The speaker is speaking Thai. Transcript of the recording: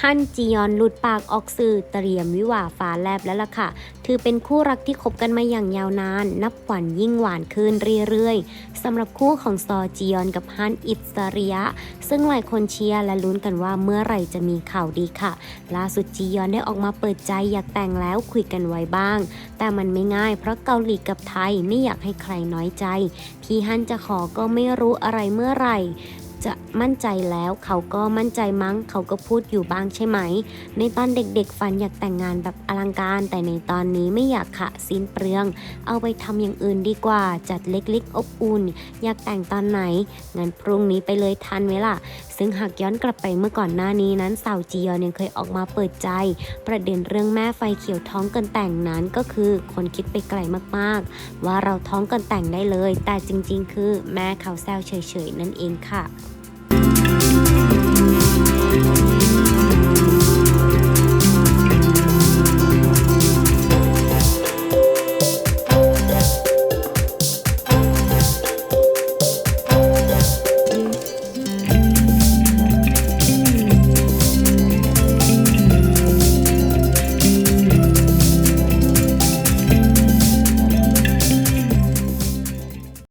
ฮั่นจียอนหลุดปากออกสื่อเตรียมวิวาฟ้าแลบแล้วล่ะค่ะ ถือเป็นคู่รักที่คบกันมาอย่างยาวนาน นับวันยิ่งหวานขึ้นเรื่อยๆสำหรับคู่ของซอจียอนกับฮั่นอิสริยะ ซึ่งหลายคนเชียร์และลุ้นกันว่าเมื่อไหร่จะมีข่าวดีค่ะ ล่าสุดจียอนได้ออกมาเปิดใจอยากแต่งแล้วคุยกันไว้บ้าง แต่มันไม่ง่ายเพราะเกาหลีกับไทยไม่อยากให้ใครน้อยใจ พี่ฮั่นจะขอก็ไม่รู้อะไรเมื่อไหร่ จะมั่นใจแล้วเขาก็มั่นใจมั้ง เขาก็พูดอยู่บ้างใช่ไหม ในตอนเด็กๆฝันอยากแต่งงานแบบอลังการ แต่ในตอนนี้ไม่อยากขะสิ้นเปลือง เอาไปทำอย่างอื่นดีกว่า จัดเล็กๆอบอุ่น อยากแต่งตอนไหนงั้นพรุ่งนี้ไปเลยทันไหมล่ะ ซึ่งหากย้อนกลับไปเมื่อก่อนหน้านี้นั้นสาวจียอนยังเคยออกมาเปิดใจ ประเด็นเรื่องแม่ไฟเขียวท้องกันแต่งนั้นก็คือคนคิดไปไกลมากๆ ว่าเราท้องกันแต่งได้เลย แต่จริงๆ คือแม่เขาแซวเฉยๆ นั่นเองค่ะ